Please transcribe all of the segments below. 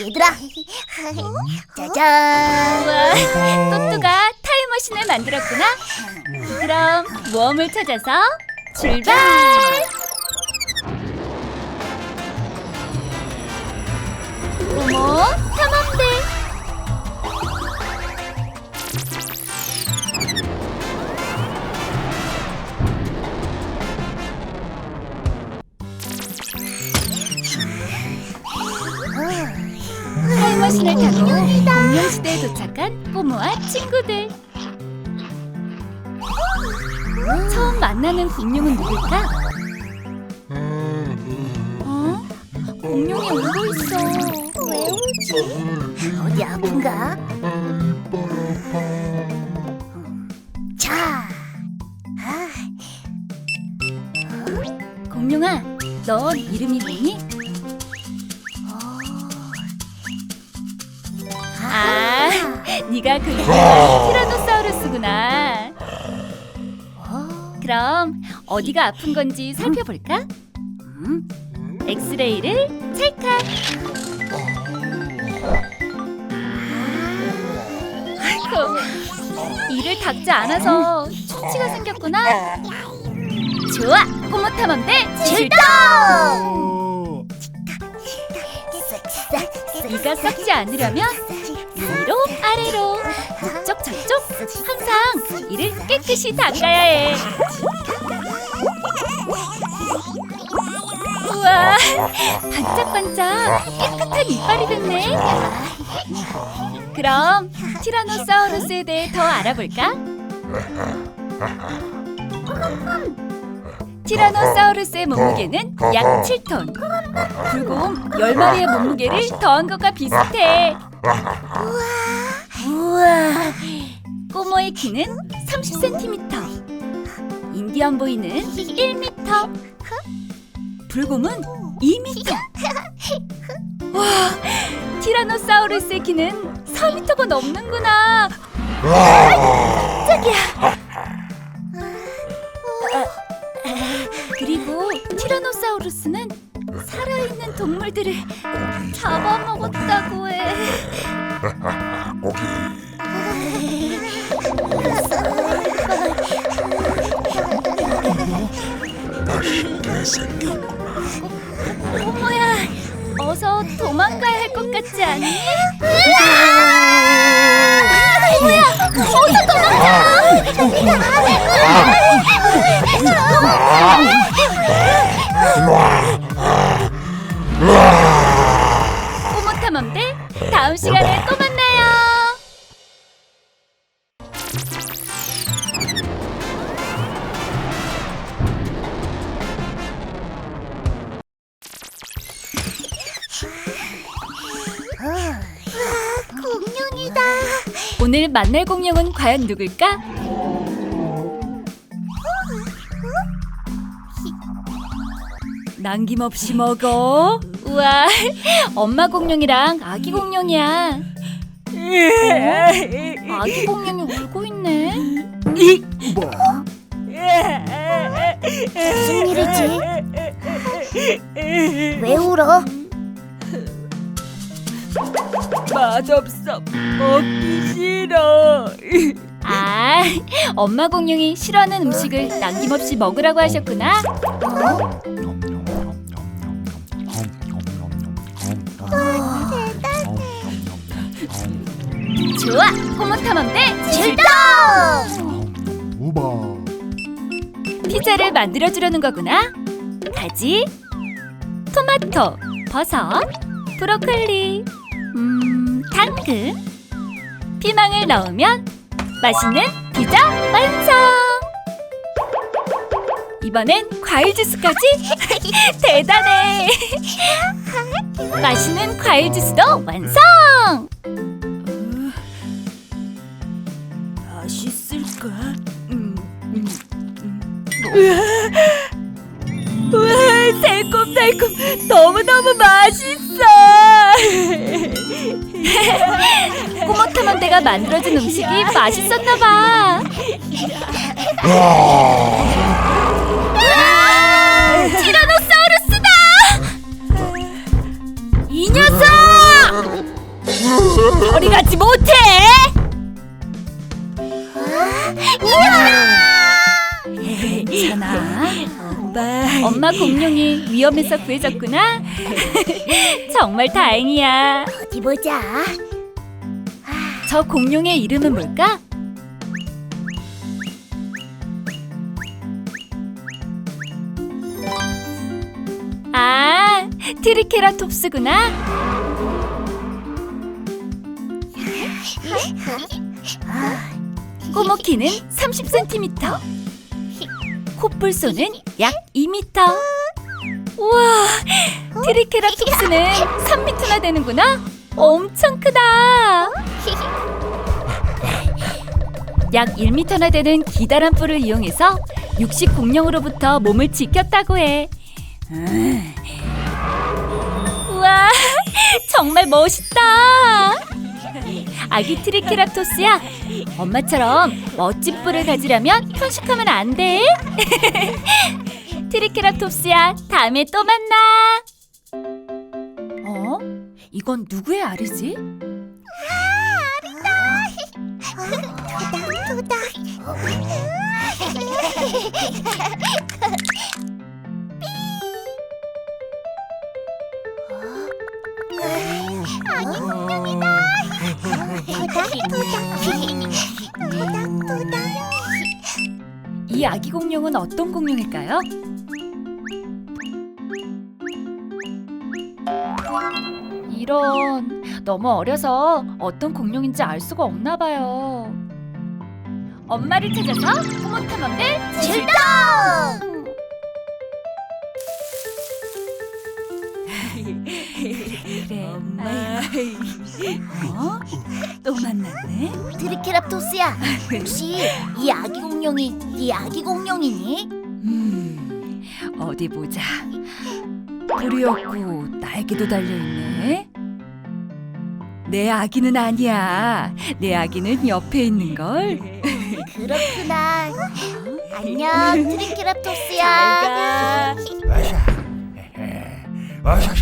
얘들아, 짜잔. 우와, 또뚜가 타임머신을 만들었구나. 그럼 모험을 찾아서 출발! 어머! 타임 머신을 타고 공룡시대에 도착한 꼬모와 친구들. 처음 만나는 공룡은 누굴까? 어? 공룡이 울고 있어. 왜 울지? 어디 아픈가? 자, 아, 공룡아, 넌 이름이 뭐니? 네가 그 티라노사우루스구나. 어, 그럼 어디가 아픈 건지 살펴볼까? 음, 엑스레이를 찰칵. 아이고, 이를 닦지 않아서 충치가 생겼구나. 좋아, 꼬모 탐험대 출동! 이가 썩지 않으려면 위로 아래로 북쪽 저쪽 항상 이를 깨끗이 닦아야 해. 우와, 반짝반짝 깨끗한 이빨이 됐네. 그럼 티라노사우루스에 대해 더 알아볼까? 티라노사우루스의 몸무게는 약 7톤. 불곰 10마리의 몸무게를 더한 것과 비슷해. 우와. 꼬모의 키는 30cm. 인디언 보이는 1m. 불곰은 2m. 와, 티라노사우루스의 키는 4m가 넘는구나. 깜짝이야. 그리고 티라노사우루스는 동물들을 잡아먹었다고 해. 맛있게 생겼구나. 어머야, 어서 도망가야 할 것 같지 않니? 어머야, 어서 도망가! 다음 시간에 또 만나요. 공룡이다. 오늘 만날 공룡은 과연 누굴까? 남김없이 먹어. 우와, 엄마 공룡이랑 아기 공룡 이야. 아기 공룡이 울고 있네. 무슨 일이지? 왜 울어? 맛없어 먹기 싫어 아, 엄마 공룡이 싫어하는 음식을 남김없이 먹으라고 하셨구나. 좋아, 꼬모 탐험대 출동! 우바. 피자를 만들어주려는 거구나. 가지, 토마토, 버섯, 브로콜리, 음, 당근, 피망을 넣으면 맛있는 피자 완성! 이번엔 과일 주스까지? 대단해! 맛있는 과일 주스도 완성! 음. 우와 새콤달콤 너무너무 맛있어 꼬모 탐험대가 만들어준 음식이 맛있었나 봐. 티라노사우루스다! 이 녀석! 가지 못해. 괜찮아. 엄마. 엄마 공룡이 위험해서 구해졌구나. 정말 다행이야. 어디 보자. 저 공룡의 이름은 뭘까? 아, 트리케라톱스구나. 꼬모키는 30cm. 코뿔소는 약 2m. 우와, 트리케라톱스는 3m나 되는구나. 엄청 크다. 약 1m나 되는 기다란 뿔을 이용해서 육식 공룡으로부터 몸을 지켰다고 해. 음. 우와, 정말 멋있다. 아기 트리케라토스야. 엄마처럼 멋진 뿔을 가지려면 편식하면 안 돼. 트리케라톱스야, 다음에 또 만나. 어? 이건 누구의 알이지? 토닥토닥. 이 아기 공룡은 어떤 공룡일까요? 이런 너무 어려서 어떤 공룡인지 알 수가 없나 봐요. 엄마를 찾아서 부모 탐험대 출동! 그래. 엄마. 어? 또 만났네. 트리케라토스야. 혹시 이 아기 공룡이 네 아기 공룡이니? 음, 어디 보자. 없고 날개도 달려 있네. 내 아기는 아니야. 내 아기는 옆에 있는 걸. 그렇구나. 안녕, 트리케라토스야. 와샤샤 와샤 트리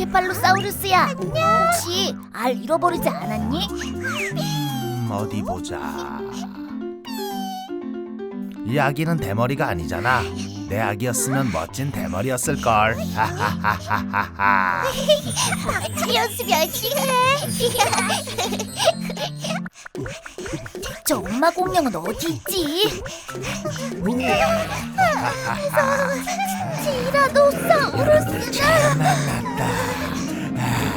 케팔로사우루스야. 혹시 알 잃어버리지 않았니? 음, 어디 보자 이 아기는 대머리가 아니잖아 내 아기였으면 멋진 대머리였을 걸 하하하하하 제 연습 열심히 해. 대체 엄마 공룡은 어디 있지? 티라노사우루스나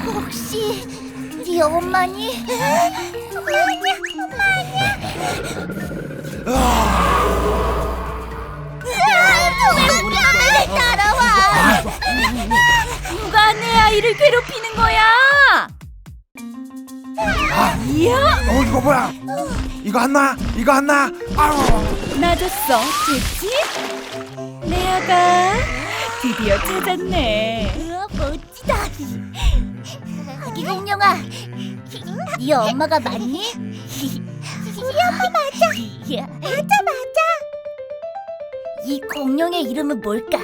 혹시 네 엄마니? 엄마냐, 엄마냐. 왜 우리 왜 따라와? 누가 내 아이를 괴롭히는 거야? 어 이거 뭐야 이거 한나 이거 한나 아우 놔줬어, 됐지? 내 아가 드디어 찾았네. 우와 멋지다 아기 공룡아 네 엄마가 맞니? 우리 엄마 맞아 맞아 맞아 이 공룡의 이름은 뭘까?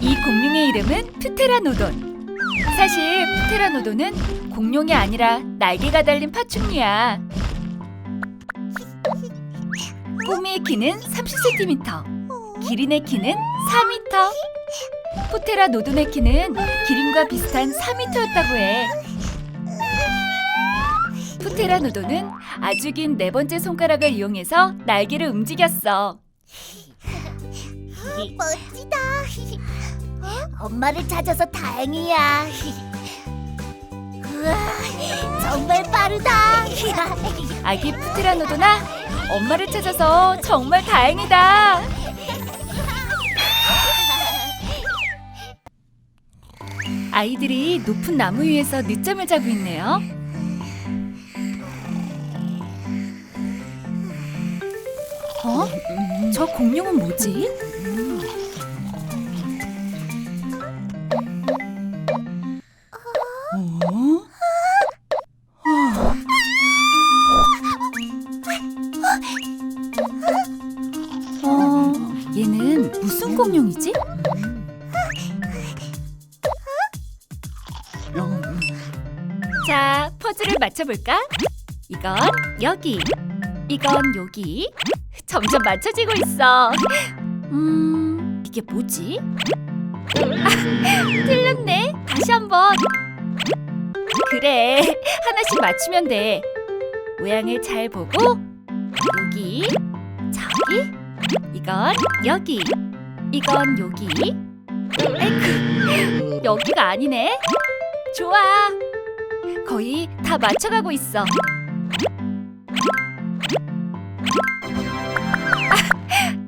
이 공룡의 이름은 프테라노돈. 사실 프 테라노돈은 공룡이 아니라 날개가 달린 파충류야. 꼬미의 키는 30cm, 기린의 키는 4m. 프테라 노돈의 키는 기린과 비슷한 4m였다고 해. 프테라 노돈은 아주 긴 네 번째 손가락을 이용해서 날개를 움직였어. 멋지다 엄마를 찾아서 다행이야 우와 정말 빠르다 아기 푸테라노도나 엄마를 찾아서 정말 다행이다. 아이들이 높은 나무 위에서 늦잠을 자고 있네요. 어? 저 공룡은 뭐지? 맞춰볼까? 이건 여기, 이건 여기. 점점 맞춰지고 있어. 음, 이게 뭐지? 아, 틀렸네. 다시 한번. 그래, 하나씩 맞추면 돼. 모양을 잘 보고 여기, 저기, 이건 여기, 이건 여기. 에이크, 여기가 아니네. 좋아. 거의 다 맞춰가고 있어.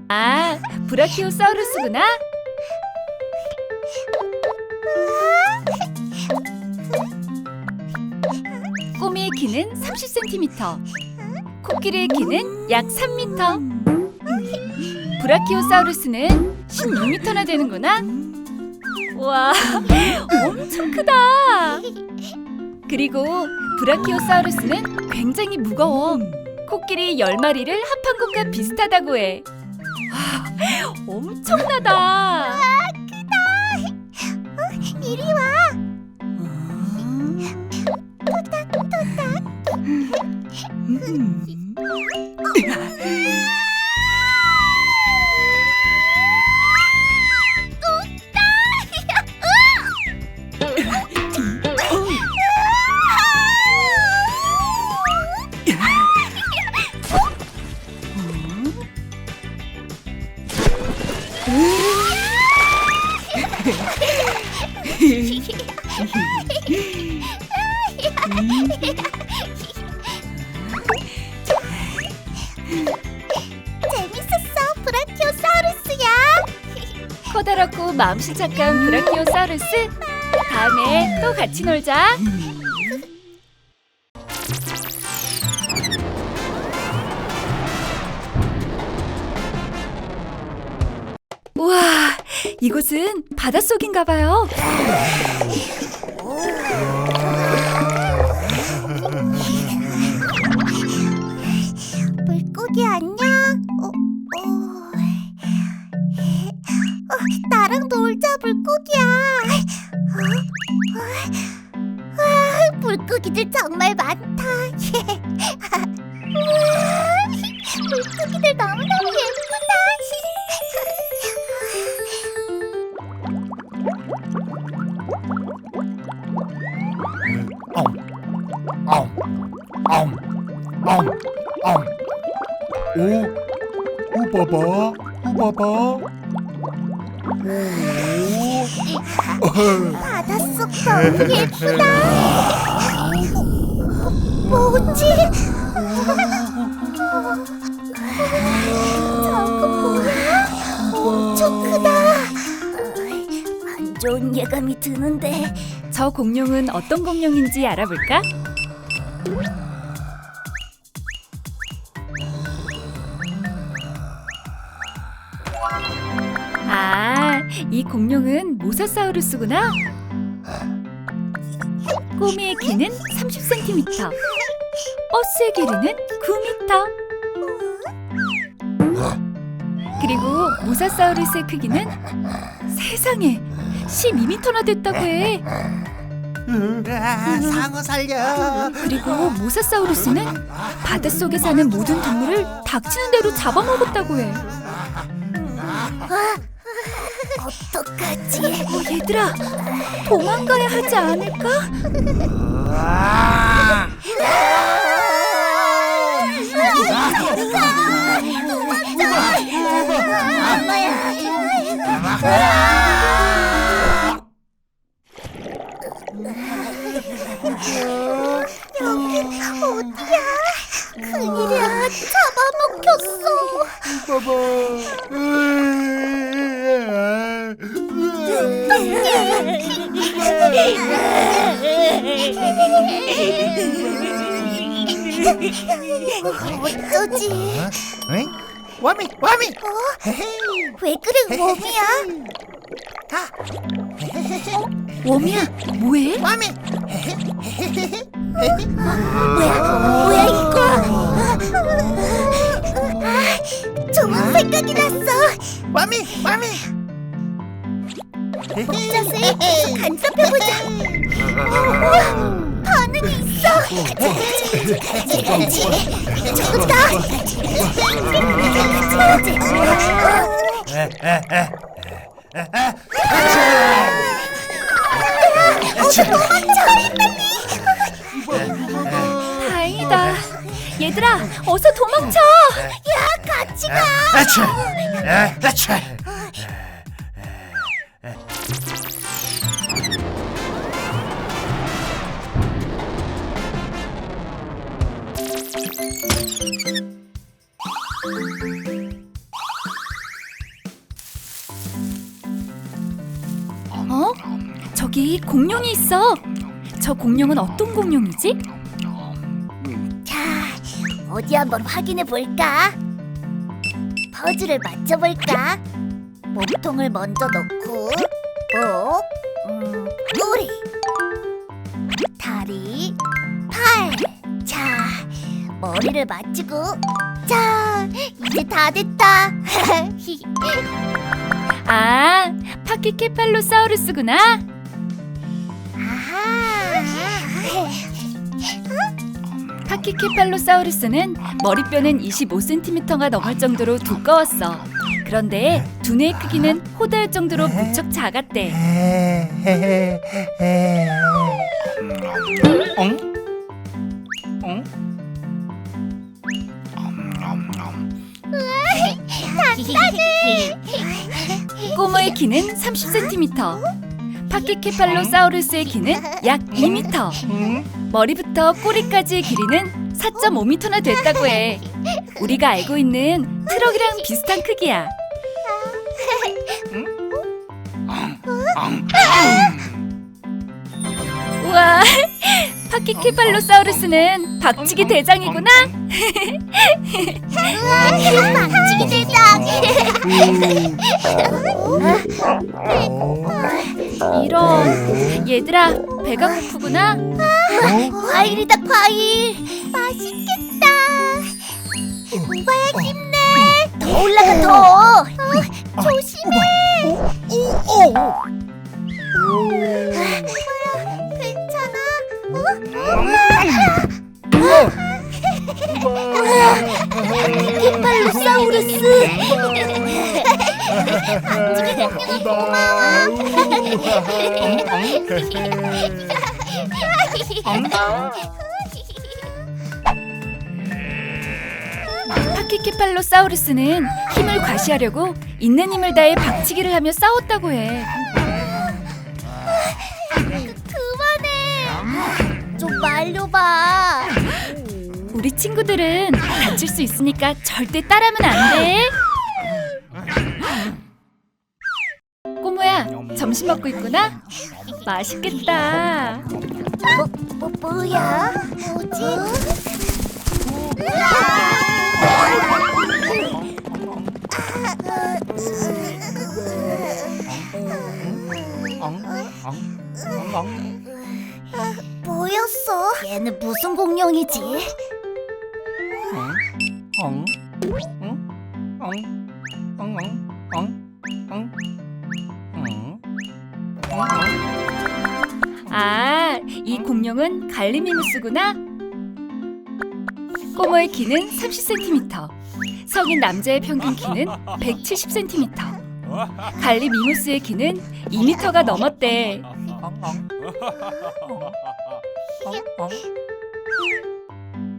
아, 브라키오사우루스구나. 꼬미의 키는 30cm, 코끼리의 키는 약 3m. 브라키오사우루스는 16m나 되는구나. 와, 엄청 크다. 그리고 브라키오사우루스는 굉장히 무거워. 코끼리 10마리를 합한 것과 비슷하다고 해. 와, 엄청나다. 이리 와. 재밌었어, 브라키오사우루스야. 커다랗고 마음씨 착한 브라키오사우루스. 다음에 또 같이 놀자. 우와, 이곳은 바닷속인가 봐요. 물고기들 정말 많다. 우와, 물고기들 너무너무 예쁘 예감이 드는데. 저 공룡은 어떤 공룡인지 알아볼까? 아, 이 공룡은 모사사우루스구나. 꼬미의 키는 30cm, 버스의 길이는 9m. 그리고 모사사우루스의 크기는 세상에 12m나 됐다고 해. 으아, 상어 살려. 그리고 모사사우루스는 바닷속에 사는 모든 동물을 닥치는 대로 잡아먹었다고 해. 어떡하지? 어, 얘들아, 도망가야 하지 않을까? 아, 여기 어디야? 큰일이야. 잡아먹혔어. 우바바. 어쩌지? 응? 와미, 와미. 왜 그래, 웜이야? 웜이야, 뭐해? 와미. 뭐야, 뭐야 이거? 아, 좋은 생각이 났어. 와미, 와미. 자세히 계속 간섭해보자. 어, 반응이 있어. 다행이다. 얘들아, 어서 도망쳐. 같이 가. 아치 아치 어? 저기 공룡이 있어. 저 공룡은 어떤 공룡이지? 자, 어디 한번 확인해 볼까? 퍼즐을 맞춰 볼까? 몸통을 먼저 넣고, 목, 음, 꼬리, 다리, 팔. 자, 머리를 맞추고, 자, 이제 다 됐다. 아, 파키케팔로사우루스구나. 아하. 파키케팔로사우루스는 머리뼈는 25cm가 넘을 정도로 두꺼웠어. 그런데 두뇌의 크기는 호다할 정도로 무척 작았대. 응? 응? 꼬마의 키는 30cm. 파키케팔로사우루스의 키는 약 2m. 머리부터 꼬리까지의 길이는 4.5m나 됐다고 해. 우리가 알고 있는 트럭이랑 비슷한 크기야. 우와, 파키케팔로사우루스는 박치기 대장이구나. 박치기 대장. 이런, 얘들아 배가 고프구나. 과일이다 과일. 맛있겠다. 오바야 힘내. 더 올라가 더. 조심해. 괜찮아? 파키케팔로사우루스. 파키케팔로사우루스는 힘을 과시하려고 있는 힘을 다해 박치기를 하며 싸웠다고 해. 그만해. 좀 말려봐. 우리 친구들은 다칠 수 있으니까 절대 따라하면 안 돼. 점심 먹고 있구나? 맛있겠다. 뭐, 뭐 뭐야? 뭐지? 뭐였어? 얘는 무슨 공룡이지? 아, 이 공룡은 갈리미무스구나. 꼬모의 키는 30cm. 성인 남자의 평균 키는 170cm. 갈리미무스의 키는 2m가 넘었대.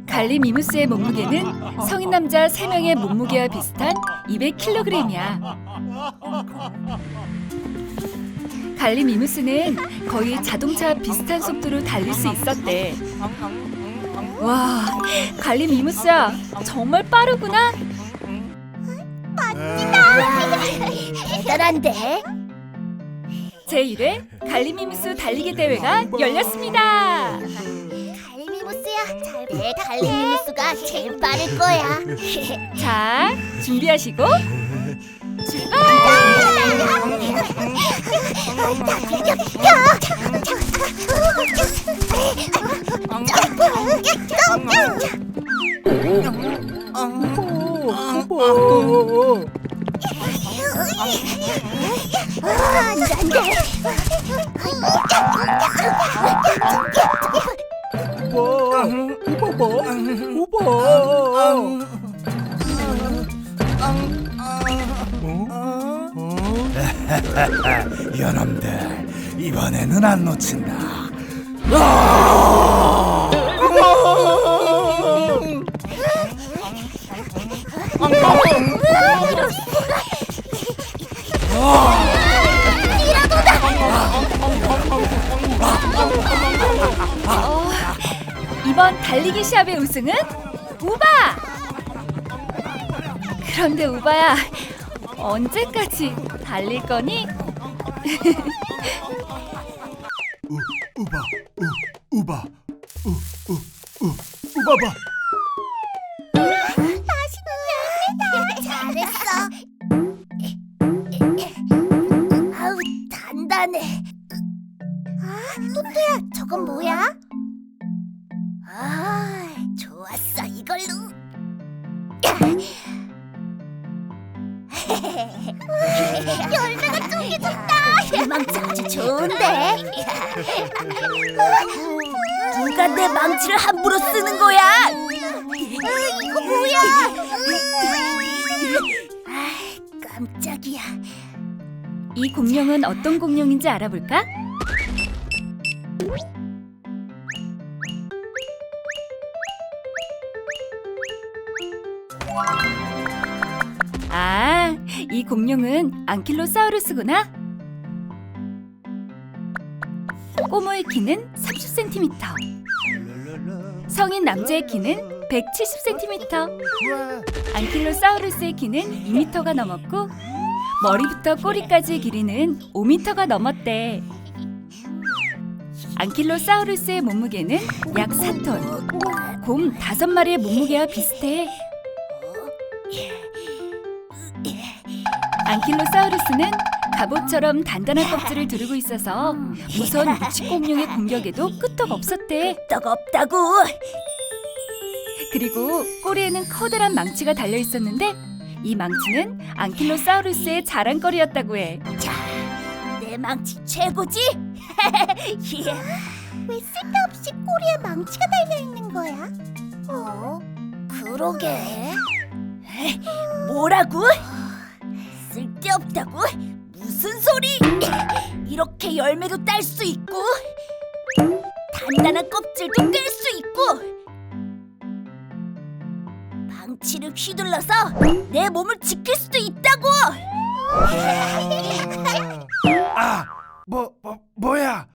갈리미무스의 몸무게는 성인 남자 3명의 몸무게와 비슷한 200kg이야. 갈리미무스는 거의 자동차와 비슷한 속도로 달릴 수 있었대. 와, 갈리미무스야, 정말 빠르구나. 대단한데? 제1회 갈리미무스 달리기 대회가 열렸습니다. 갈리미무스야, 잘 내. 갈리미무스가 제일 빠를 거야. 자, 준비하시고 안 돼. 이놈들 이번에는 안 놓친다 이번 달리기 시합의 우승은 우바! 그런데 우바야, 언제까지 달릴 거니? 우, 우바 우, 우바 이 공룡은 어떤 공룡인지 알아볼까? 아, 이 공룡은 안킬로사우루스구나. 꼬모의 키는 30cm. 성인 남자의 키는 170cm. 안킬로사우루스의 키는 2m가 넘었고 머리부터 꼬리까지의 길이는 5m가 넘었대. 안킬로사우루스의 몸무게는 약 4톤. 곰 5마리의 몸무게와 비슷해. 안킬로사우루스는 갑옷처럼 단단한 껍질을 두르고 있어서 무서운 무치공룡의 공격에도 끄떡 없었대. 떡 없다고. 그리고 꼬리에는 커다란 망치가 달려 있었는데 이 망치는 안킬로사우루스의 자랑거리였다고 해. 내 망치 최고지? 예. 왜 쓸데없이 꼬리에 망치가 달려 있는 거야? 어? 그러게. 뭐라고? 쓸데없다고? 무슨 소리? 이렇게 열매도 딸 수 있고 단단한 껍질도 깰 수 있고 망치를 휘둘러서 내 몸을 지킬 수도 있다고. 아, 뭐, 뭐, 뭐야?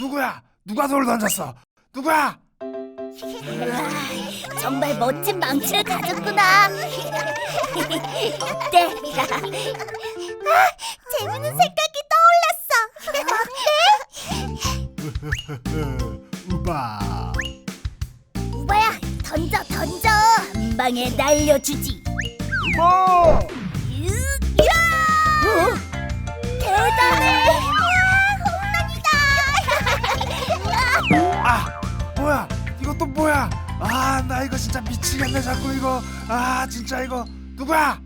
누구야? 누가 돌 던졌어? 누구야? 우와, 정말 멋진 망치를 가졌구나. 어때? 아, 재밌는 생각이 떠올랐어. 우바. 어때? 우바야, 던져. 한 방에 날려주지. 우바. 으, 야! 어? 대단해. 와, 아, 뭐야? 이것도 뭐야? 아, 나 이거 진짜 미치겠네 자꾸 이거. 아, 진짜 이거 누구야?